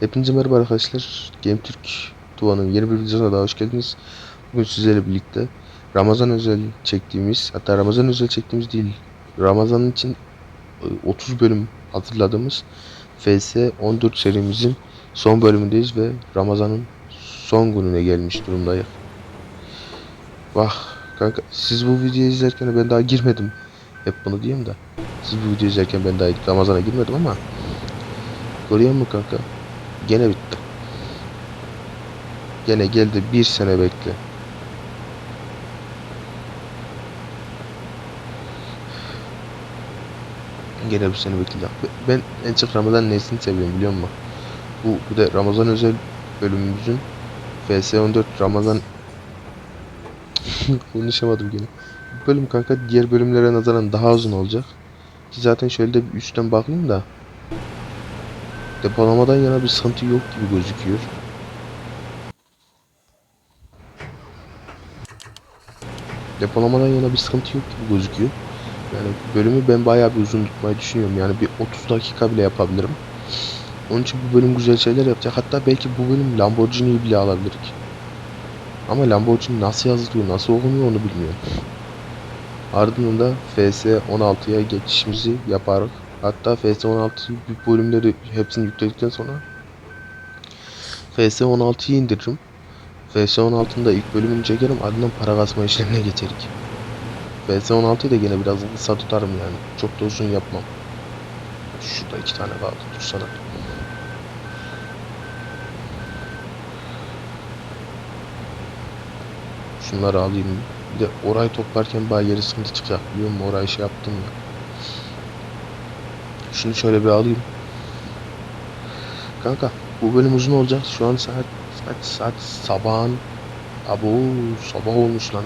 Hepinize merhaba arkadaşlar. Game Türk Tuva'nın yeni bir videosuna daha hoş geldiniz. Bugün sizlerle birlikte Ramazan özel çektiğimiz, hatta Ramazan özel çektiğimiz değil, Ramazan için e, 30 bölüm hazırladığımız FS 14 serimizin son bölümündeyiz ve Ramazan'ın son gününe gelmiş durumdayız. Bak kanka siz bu videoyu izlerken ben daha girmedim. Hep bunu diyeyim de. Siz bu videoyu izlerken ben daha Ramazan'a girmedim ama Görüyor musun kanka? Gene bitti. Gene geldi bir sene bekle. Gene bir sene bekleyeceğim. Ben en çok Ramazan nesini seviyorum biliyor musun? Bu, bu da Ramazan özel bölümümüzün FS14 Ramazan konuşamadım gene. Bu bölüm kanka diğer bölümlere nazaran daha uzun olacak. Ki zaten şöyle de bir üstten bakayım da Depolamadan yana bir sıkıntı yok gibi gözüküyor. Depolamadan yana bir sıkıntı yok gibi gözüküyor. Yani bölümü ben bayağı bir uzun tutmayı düşünüyorum. Yani bir 30 dakika bile yapabilirim. Onun için bu bölüm güzel şeyler yapacak. Hatta belki bu bölüm Lamborghini'yi bile alabilirik. Ama Lamborghini nasıl yazılıyor, nasıl okunuyor onu bilmiyorum. Ardından da FS 16'ya geçişimizi yaparak Hatta FS16 bir bölümleri hepsini yükledikten sonra FS16'yı indiririm. FS16'nın da ilk bölümünü çekerim ardından para kasma işlemine geçerik. FS16'yı da gene biraz kısa tutarım yani. Çok da uzun yapmam. Şurada iki tane kaldı dursana. Şunları alayım. Bir de orayı toplarken bayağı yeri sıkıntı çıkacak biliyor musun? Orayı şey yaptım ya. Şunu şöyle bir alayım. Kanka bu bölüm uzun olacak. Şu an saat saat saat sabahın Abo sabah olmuş lan.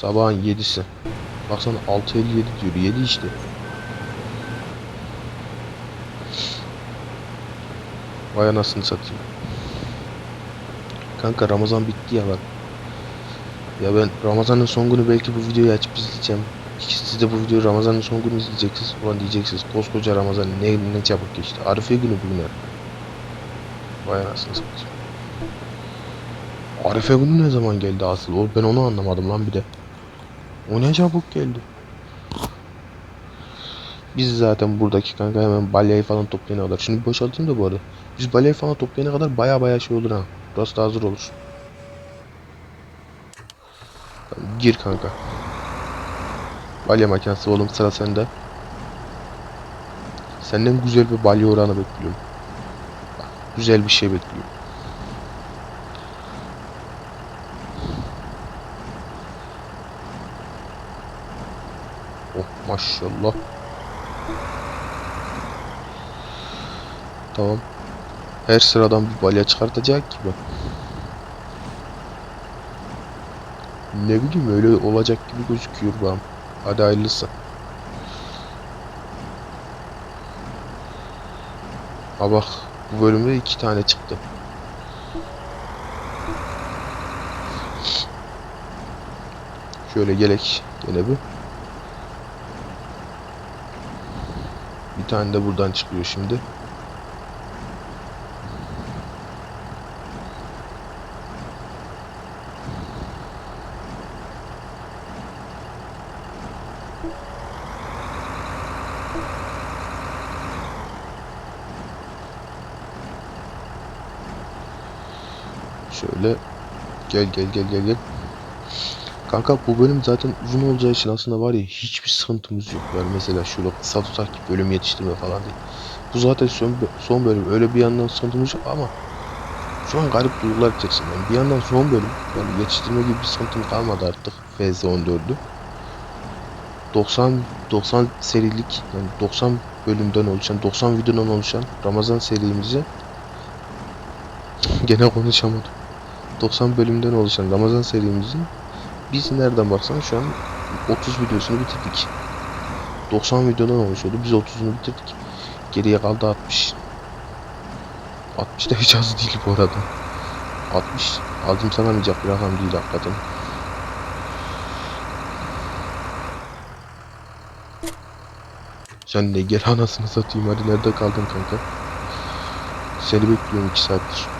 Sabahın 7'si. Baksana 6.57 diyor. 7 işte. Vay anasını satayım. Kanka Ramazan bitti ya bak. Ya ben Ramazan'ın son günü belki bu videoyu açıp izleyeceğim. Siz de bu videoyu Ramazan'ın son günü izleyeceksiniz. Ulan diyeceksiniz koskoca Ramazan ne, ne çabuk geçti. Arife günü bugün. Vay anasını. Arife günü ne zaman geldi asıl? O, ben onu anlamadım lan bir de. O ne çabuk geldi. Biz zaten buradaki kanka hemen balyayı falan toplayana kadar. Şimdi boşaltayım da bu arada. Biz balyayı falan toplayana kadar baya baya şey olur ha. Burası da hazır olur. Gir kanka. Balya makinesi oğlum sıra sende. Senden güzel bir balya oranı bekliyorum. Güzel bir şey bekliyorum. Oh maşallah. Tamam. Her sıradan bir balya çıkartacak gibi. Ne bileyim öyle olacak gibi gözüküyor bana. Hadi hayırlısı. Ha bak bu bölümde iki tane çıktı. Şöyle gelek gene bir. Bir tane de buradan çıkıyor şimdi. Şöyle gel gel gel gel gel. Kanka bu bölüm zaten uzun olacağı için aslında var ya hiçbir sıkıntımız yok. Yani mesela şöyle kısa tutak ki bölüm yetiştirme falan değil. Bu zaten son, son bölüm. Öyle bir yandan sıkıntımız yok ama şu an garip duygular içerisindeyim. Bir yandan son bölüm. Yani yetiştirme gibi bir sıkıntım kalmadı artık. FZ 14'ü. 90 90 serilik yani 90 bölümden oluşan 90 videodan oluşan Ramazan serimizi gene konuşamadım. 90 bölümden oluşan Ramazan serimizin biz nereden baksan şu an 30 videosunu bitirdik. 90 videodan oluşuyordu. Biz 30'unu bitirdik. Geriye kaldı 60. 60 da hiç az değil bu arada. 60 aldım sanamayacak bir rakam değil hakikaten. Sen de gel anasını satayım hadi nerede kaldın kanka? Seni bekliyorum 2 saattir.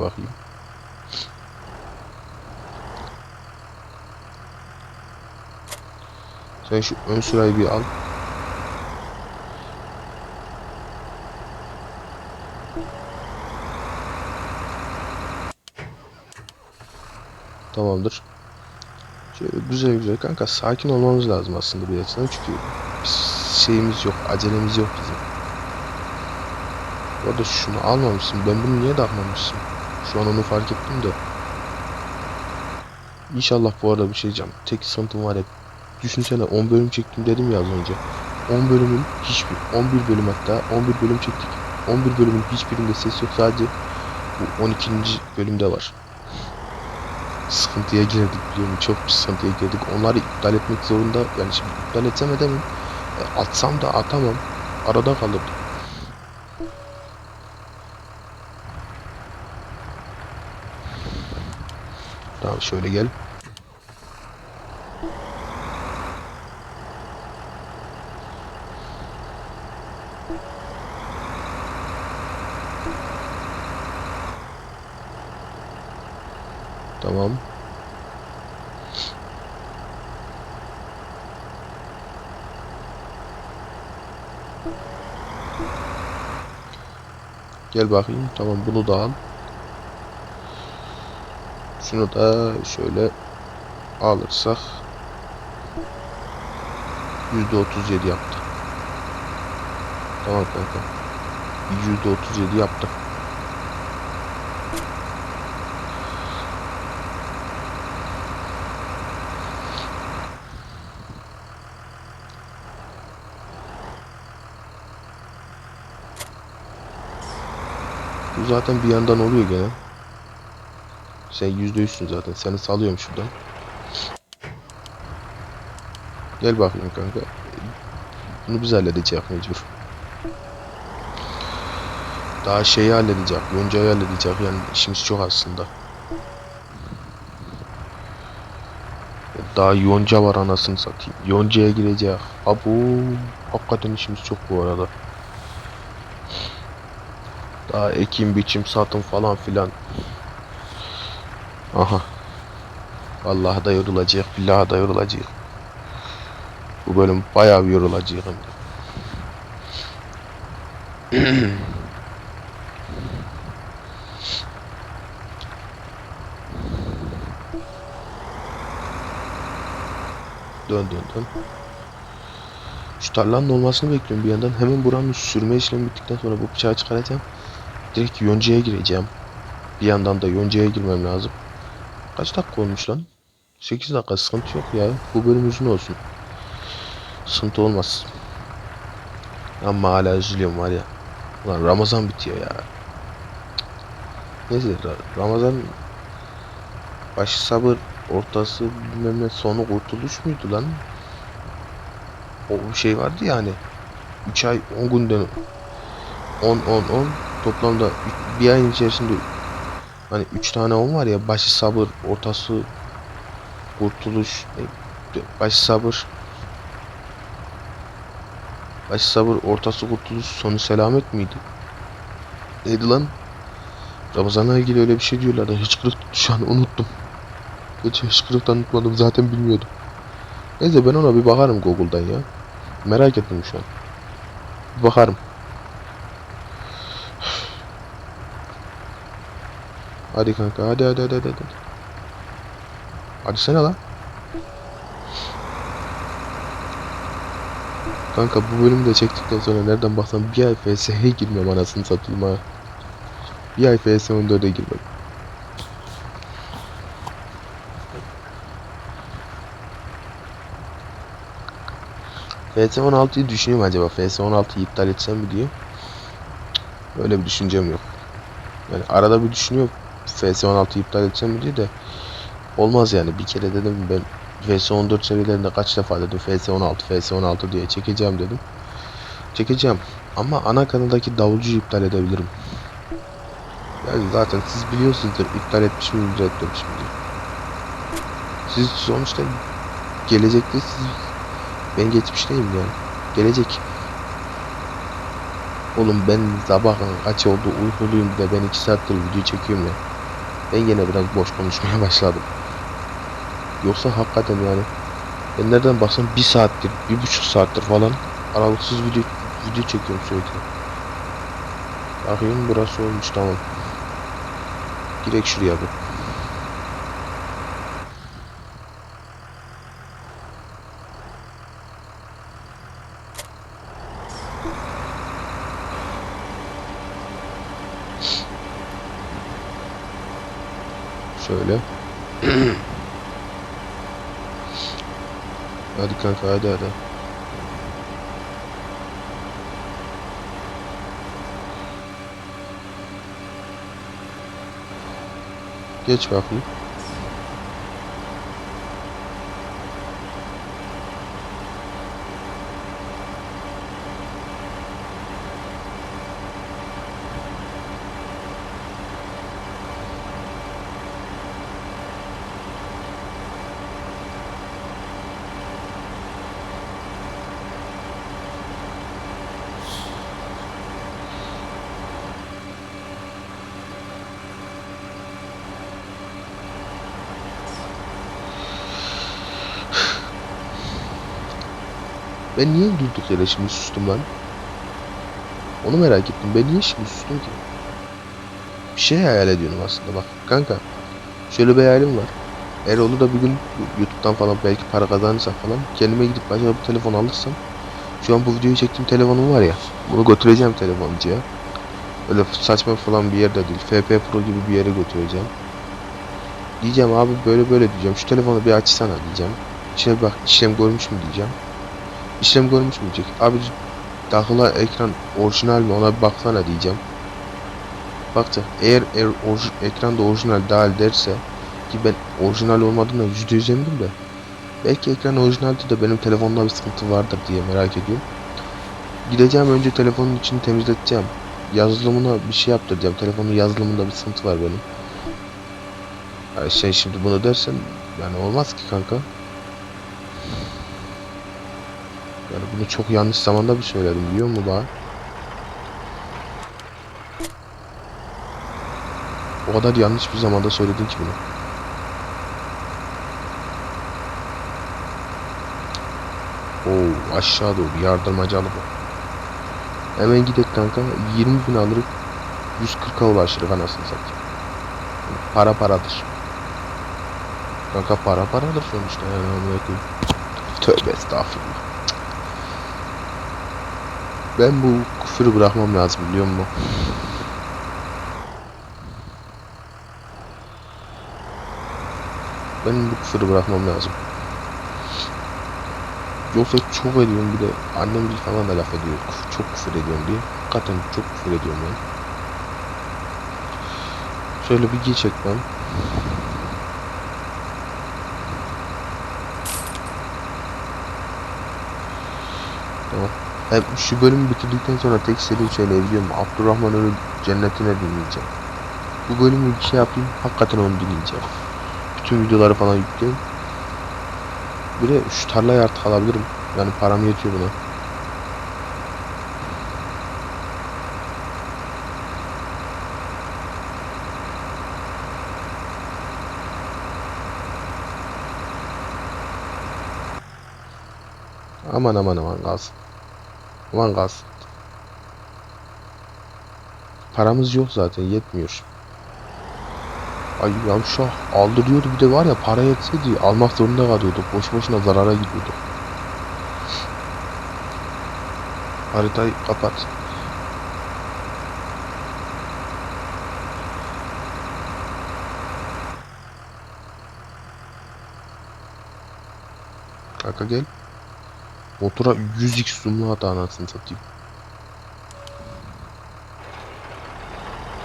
Bakayım. Sen şu ön sırayı bir al. Tamamdır. Şöyle güzel güzel kanka sakin olmamız lazım aslında bir açıdan çünkü şeyimiz yok, acelemiz yok bizim. Bu arada şunu almamışsın. Ben bunu niye de almamışım? Şu an onu fark ettim de. İnşallah bu arada bir şey diyeceğim. Tek sıkıntım var hep. Düşünsene 10 bölüm çektim dedim ya az önce. 10 bölümün hiçbir 11 bölüm hatta 11 bölüm çektik. 11 bölümün hiçbirinde ses yok sadece bu 12. bölümde var. Sıkıntıya girdik biliyorum çok sıkıntıya girdik. Onları iptal etmek zorunda yani şimdi iptal etsem edemem. E, atsam da atamam. Arada kalırdım. Tamam şöyle gel. Tamam. Gel bakayım. Tamam bunu da al. Şunu da şöyle alırsak %37 yaptı. Tamam kanka. %37 yaptı. Bu zaten bir yandan oluyor gene. Sen yüzde yüzsün zaten. Seni salıyorum şuradan. Gel bakayım kanka. Bunu biz halledeceğiz mecbur. Daha şeyi halledecek. Yoncayı halledecek. Yani işimiz çok aslında. Daha yonca var anasını satayım. Yoncaya girecek. Abu. Hakikaten işimiz çok bu arada. Daha ekim, biçim, satım falan filan. Aha. Vallahi da yorulacak, billahi da yorulacak. Bu bölüm bayağı bir yorulacak dön dön dön. Şu tarlanın olmasını bekliyorum bir yandan. Hemen buranın sürme işlemi bittikten sonra bu bıçağı çıkaracağım. Direkt yoncaya gireceğim. Bir yandan da yoncaya girmem lazım. Kaç dakika olmuş lan? 8 dakika sıkıntı yok ya. Bu bölüm uzun olsun. Sıkıntı olmaz. Ama hala üzülüyorum var ya. Ulan Ramazan bitiyor ya. Neyse Ra- Ramazan başı sabır ortası bilmem ne sonu kurtuluş muydu lan? O şey vardı ya hani 3 ay 10 günden 10 10 10 toplamda bir ayın içerisinde hani 3 tane 10 var ya başı sabır ortası kurtuluş e, başı sabır başı sabır ortası kurtuluş sonu selamet miydi? Neydi lan? Ramazan'la ilgili öyle bir şey diyorlardı. Hıçkırık şu an unuttum. Hiç hıçkırıktan unutmadım zaten bilmiyordum. Neyse ben ona bir bakarım Google'dan ya. Merak ettim şu an. Bakarım. Hadi kanka hadi hadi hadi hadi. hadi. Hadi sene lan. Kanka bu bölümü de çektikten sonra nereden baksan bir ay FSH'ye girmem anasını satayım ha. Bir ay FS 14'e girmem. FS 16'yı düşünüyorum acaba. FS 16'yı iptal etsem mi diye. Öyle bir düşüncem yok. Yani arada bir düşünüyorum. FS 16'yı iptal etsem diye de. Olmaz yani. Bir kere dedim ben FS 14 serilerinde kaç defa dedim FS 16, FS 16 diye çekeceğim dedim. Çekeceğim. Ama ana kanaldaki davulcuyu iptal edebilirim. Yani zaten siz biliyorsunuzdur iptal etmiş miyim, etmemiş miyim. Siz sonuçta gelecekte siz ben geçmişteyim yani. Gelecek. Oğlum ben sabah kaç oldu uykuluyum de ben 2 saattir video çekiyorum ya. Ben yine biraz boş konuşmaya başladım. Yoksa hakikaten yani ben nereden baksam bir saattir, bir buçuk saattir falan aralıksız video video çekiyorum sürekli. Bakıyorum burası olmuş tamam. Direkt şuraya bir. Şöyle. hadi kanka hadi hadi. Geç bakayım. Ben niye durduk yere şimdi sustum lan? Onu merak ettim. Ben niye şimdi sustum ki? Bir şey hayal ediyorum aslında bak. Kanka şöyle bir hayalim var. Eğer olur da bir gün YouTube'dan falan belki para kazanırsam falan kendime gidip başka bir telefon alırsam şu an bu videoyu çektiğim telefonum var ya bunu götüreceğim telefoncuya. Öyle saçma falan bir yerde değil. FP Pro gibi bir yere götüreceğim. Diyeceğim abi böyle böyle diyeceğim. Şu telefonu bir açsana diyeceğim. İçine bak işlem görmüş mü diyeceğim. İşlem görmüş mü diyecek. Abi takılı ekran orijinal mi ona bir baksana diyeceğim. Bakacak. Eğer, eğer orji- ekranda orijinal dahil derse ki ben orijinal olmadığına yüzde yüz eminim de belki ekran orijinaldi de benim telefonda bir sıkıntı vardır diye merak ediyorum. Gideceğim önce telefonun içini temizleteceğim. Yazılımına bir şey yaptıracağım. Telefonun yazılımında bir sıkıntı var benim. Ya şey şimdi bunu dersen yani olmaz ki kanka. Yani bunu çok yanlış zamanda bir söyledim biliyor musun bana? O kadar yanlış bir zamanda söyledin ki bunu. Oo aşağı doğru yardırmacalı bu. Hemen gidek kanka 20 bin alırız 140'a ulaşırız anasını satayım. Para paradır. Kanka para paradır sonuçta yani. Tövbe estağfurullah. Ben bu küfürü bırakmam lazım biliyor musun? Benim bu küfürü bırakmam lazım. Yoksa çok ediyorum bir de annem bir falan da laf ediyor. Çok küfür ediyorum diye. Hakikaten çok küfür ediyorum ben. Şöyle bir geçek ben. Hem şu bölümü bitirdikten sonra tek biliyor musun? Abdurrahman Ölü cennetine dinleyeceğim. Bu bölümü bir şey yapayım, hakikaten onu dinleyeceğim. Bütün videoları falan yükleyeyim. Bir de şu tarlayı artık alabilirim. Yani param yetiyor buna. Aman aman aman kalsın. Aman kalsın. Paramız yok zaten yetmiyor. Ay yavşak aldırıyordu bir de var ya para yetseydi almak zorunda kalıyorduk. Boş boşuna zarara gidiyorduk. Haritayı kapat. Kanka gel. Motora 100x zoomlu hata anasını satayım.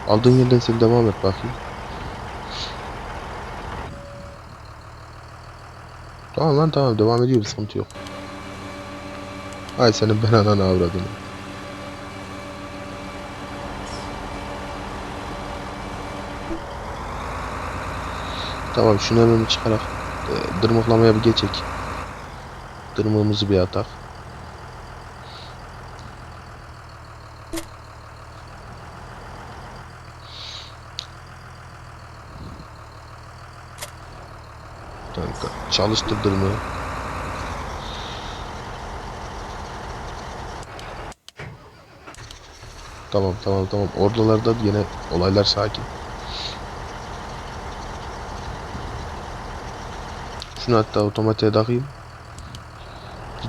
Aldığın yerden sen devam et bakayım. Tamam lan tamam devam ediyor bir sıkıntı yok. Ay senin ben ananı avradını. Tamam şunu hemen çıkarak e, dırmıklamaya bir geçek. Tırmığımızı bir atak. Kanka çalıştır tırmığı. Tamam tamam tamam. Oradalarda yine olaylar sakin. Şunu hatta otomatiğe takayım.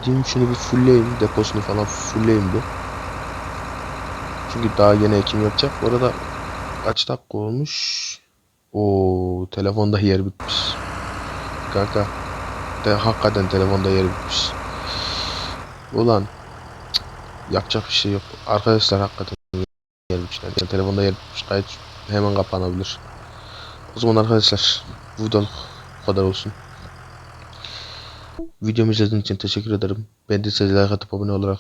Gideyim şunu bir fullleyeyim. Deposunu falan fullleyeyim bir. Çünkü daha yeni ekim yapacak. Orada kaç dakika olmuş? O telefonda yer bitmiş. Kanka. De, hakikaten telefonda yer bitmiş. Ulan. cık, Yapacak bir şey yok. Arkadaşlar hakikaten yer bitmişler. Yani telefonda yer bitmiş. Kayıt hemen kapanabilir. O zaman arkadaşlar bu videoluk bu kadar olsun. Videomu izlediğiniz için teşekkür ederim. Ben size like atıp abone olarak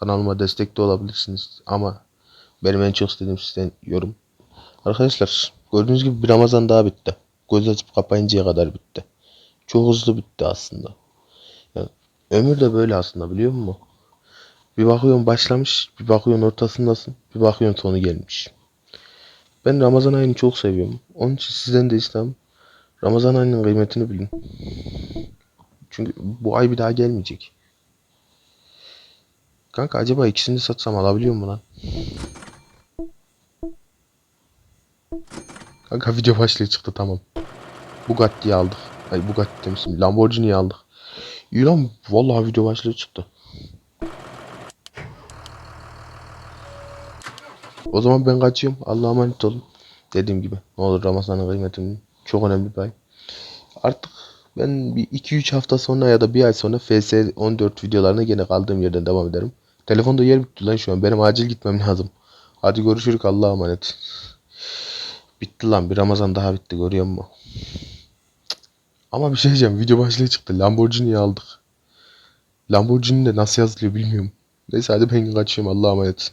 kanalıma destek de olabilirsiniz. Ama benim en çok istediğim sizden yorum. Arkadaşlar gördüğünüz gibi bir Ramazan daha bitti. Göz açıp kapayıncaya kadar bitti. Çok hızlı bitti aslında. Yani ömür de böyle aslında biliyor musun? Bir bakıyorsun başlamış, bir bakıyorsun ortasındasın, bir bakıyorsun sonu gelmiş. Ben Ramazan ayını çok seviyorum. Onun için sizden de istem Ramazan ayının kıymetini bilin. Çünkü bu ay bir daha gelmeyecek. Kanka acaba ikisini satsam alabiliyor mu lan? Kanka video başlığı çıktı tamam. Bugatti'yi aldık. Ay Bugatti demişim. Lamborghini'yi aldık. İyi lan vallahi video başlığı çıktı. O zaman ben kaçıyorum. Allah'a emanet olun. Dediğim gibi ne olur Ramazan'ın kıymetini çok önemli bir ay. Artık ben bir 2-3 hafta sonra ya da bir ay sonra FS14 videolarına gene kaldığım yerden devam ederim. Telefonda yer bitti lan şu an. Benim acil gitmem lazım. Hadi görüşürük Allah'a emanet. Bitti lan bir Ramazan daha bitti görüyor musun? Ama bir şey diyeceğim video başlığı çıktı. Lamborghini'yi aldık. Lamborghini de nasıl yazılıyor bilmiyorum. Neyse hadi ben kaçıyorum Allah'a emanet.